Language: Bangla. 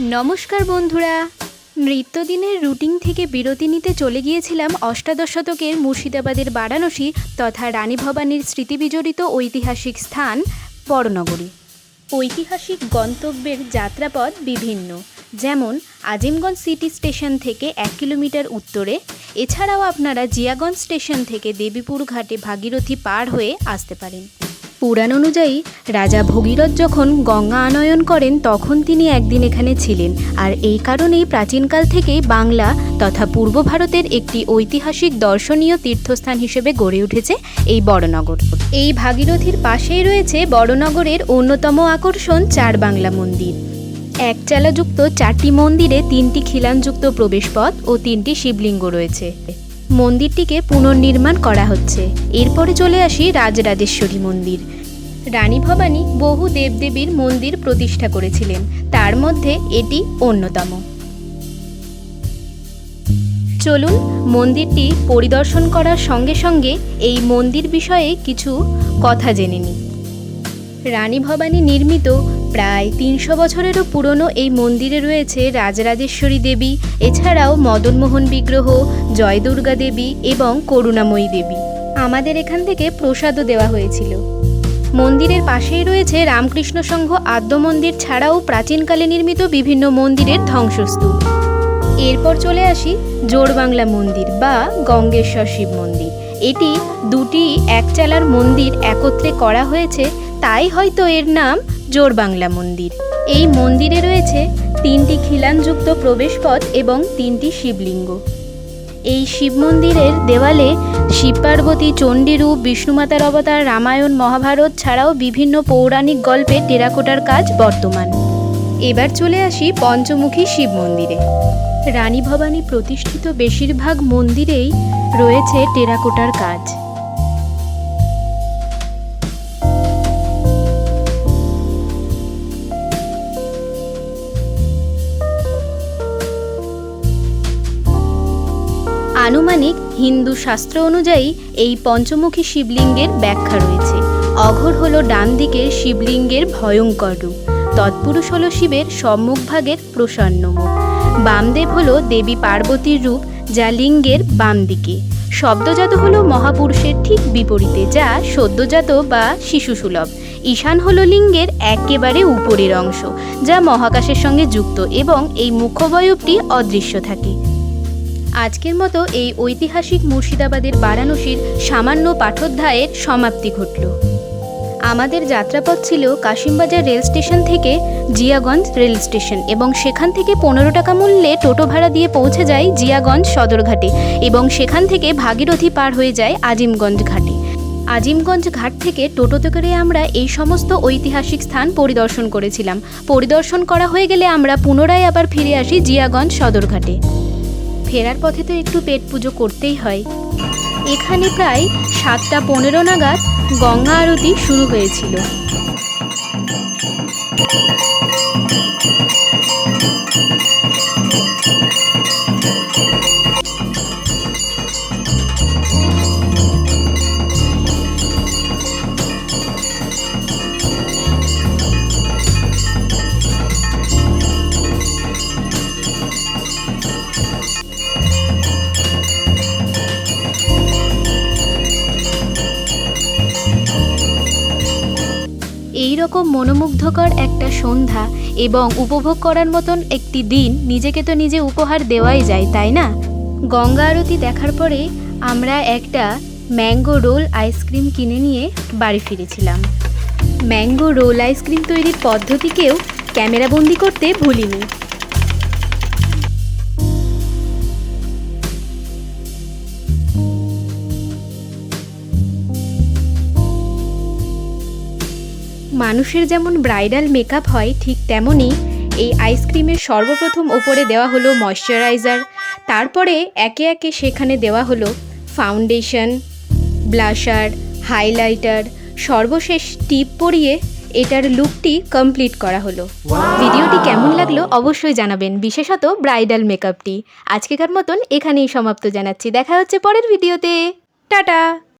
নমস্কার বন্ধুরা। নৃত্যদিনের রুটিন থেকে বিরতি নিতে চলে গিয়েছিলাম অষ্টাদশ শতকের মুর্শিদাবাদের বারাণসী তথা রানী ভবানীর স্মৃতিবিজড়িত ঐতিহাসিক স্থান বড়নগরী। ঐতিহাসিক গন্তব্যের যাত্রাপথ বিভিন্ন, যেমন আজিমগঞ্জ সিটি স্টেশন থেকে এক কিলোমিটার উত্তরে, এছাড়াও আপনারা জিয়াগঞ্জ স্টেশন থেকে দেবীপুর ঘাটে ভাগীরথী পার হয়ে আসতে পারেন। পুরাণ অনুযায়ী, রাজা ভগীরথ যখন গঙ্গা আনয়ন করেন, তখন তিনি একদিন এখানে ছিলেন। আর এই কারণেই প্রাচীনকাল থেকেই বাংলা তথা পূর্ব ভারতের একটি ঐতিহাসিক দর্শনীয় তীর্থস্থান হিসেবে গড়ে উঠেছে এই বড়নগর। এই ভাগীরথীর পাশেই রয়েছে বড়নগরের অন্যতম আকর্ষণ চার বাংলা মন্দির। একচালাযুক্ত চারটি মন্দিরে তিনটি খিলানযুক্ত প্রবেশপথ ও তিনটি শিবলিঙ্গ রয়েছে। মন্দিরটিকে পুনর্নির্মাণ করা হচ্ছে। এরপরে চলে আসি রাজরাজেশ্বরী মন্দির। রানী ভবানী বহু দেবদেবীর মন্দির প্রতিষ্ঠা করেছিলেন। তার মধ্যে এটি অন্যতম। চলুন মন্দিরটি পরিদর্শন করার সঙ্গে সঙ্গে এই মন্দির বিষয়ে কিছু কথা জেনে নিই। রানী ভবানী নির্মিত প্রায় তিনশো বছরেরও পুরনো এই মন্দিরে রয়েছে রাজরাজেশ্বরী দেবী, এছাড়াও মদনমোহন বিগ্রহ জয় দুর্গা দেবী এবং করুণাময়ী দেবী। আমাদের এখান থেকে প্রসাদও দেওয়া হয়েছিল। মন্দিরের পাশেই রয়েছে রামকৃষ্ণ সংঘ আদ্য মন্দির ছাড়াও প্রাচীনকালে নির্মিত বিভিন্ন মন্দিরের ধ্বংসস্তূপ। এরপর চলে আসি জোড়বাংলা মন্দির বা গঙ্গেশ্বর শিব মন্দির। এটি দুটি একচালার মন্দির একত্রে করা হয়েছে, তাই হয়তো এর নাম জোড়বাংলা মন্দির। এই মন্দিরে রয়েছে তিনটি খিলানযুক্ত প্রবেশপথ এবং তিনটি শিবলিঙ্গ। এই শিব মন্দিরের দেওয়ালে শিব পার্বতী, চণ্ডীরূপ বিষ্ণুমাতার অবতার, রামায়ণ, মহাভারত ছাড়াও বিভিন্ন পৌরাণিক গল্পে টেরাকোটার কাজ বর্তমান। এবার চলে আসি পঞ্চমুখী শিব মন্দিরে। রানী ভবানী প্রতিষ্ঠিত বেশিরভাগ মন্দিরেই রয়েছে টেরাকোটার কাজ। আনুমানিক হিন্দু শাস্ত্র অনুযায়ী এই পঞ্চমুখী শিবলিঙ্গের ব্যাখ্যা রয়েছে। অঘর হলো ডান দিকের শিবলিঙ্গের ভয়ঙ্কর রূপ। তৎপুরুষ হলো শিবের সম্মুখভাগের প্রসন্ন মুখ। বামদেব হলো দেবী পার্বতীর রূপ, যা লিঙ্গের বাম দিকে। শব্দজাত হলো মহাপুরুষের ঠিক বিপরীতে, যা সদ্যজাত বা শিশুসুলভ। ঈশান হল লিঙ্গের একেবারে উপরের অংশ, যা মহাকাশের সঙ্গে যুক্ত এবং এই মুখ্যবয়বটি অদৃশ্য থাকে। আজকের মতো এই ঐতিহাসিক মুর্শিদাবাদের বারাণসীর সামান্য পাঠোধ্যায়ের সমাপ্তি ঘটল। আমাদের যাত্রাপথ ছিল কাশিমবাজার রেল স্টেশন থেকে জিয়াগঞ্জ রেল স্টেশন এবং সেখান থেকে পনেরো টাকা মূল্যে টোটো ভাড়া দিয়ে পৌঁছে যায় জিয়াগঞ্জ সদরঘাটে এবং সেখান থেকে ভাগীরথী পার হয়ে যায় আজিমগঞ্জ ঘাটে। আজিমগঞ্জ ঘাট থেকে টোটোতে করে আমরা এই সমস্ত ঐতিহাসিক স্থান পরিদর্শন করেছিলাম। পরিদর্শন করা হয়ে গেলে আমরা পুনরায় আবার ফিরে আসি জিয়াগঞ্জ সদরঘাটে। ফেরার পথে তো একটু পেট পুজো করতেই হয়। এখানে প্রায় সাতটা পনেরো নাগাদ গঙ্গা আরতি শুরু হয়েছিল। রকম মনোমুগ্ধকর একটা সন্ধ্যা এবং উপভোগ করার মতন একটি দিন নিজেকে তো নিজে উপহার দেওয়াই যায়, তাই না? গঙ্গা আরতি দেখার পরে আমরা একটা ম্যাঙ্গো রোল আইসক্রিম কিনে নিয়ে বাড়ি ফিরেছিলাম। ম্যাঙ্গো রোল আইসক্রিম তৈরির পদ্ধতিকেও ক্যামেরাবন্দি করতে ভুলিনি। মানুষের যেমন ব্রাইডাল মেকআপ হয় ঠিক তেমনই এই আইসক্রিমের সর্বপ্রথম ওপরে দেওয়া হলো ময়শ্চারাইজার তারপরে একে একে সেখানে দেওয়া হলো ফাউন্ডেশন ব্লাশার হাইলাইটার সর্বশেষ টিপ পরিয়ে এটার লুকটি কমপ্লিট করা হলো। ভিডিওটি কেমন লাগল অবশ্যই জানাবেন বিশেষত ব্রাইডাল মেকআপটি আজকেকার মতন এখানেই সমাপ্ত জানাচ্ছি দেখা হচ্ছে পরের ভিডিওতে। টাটা!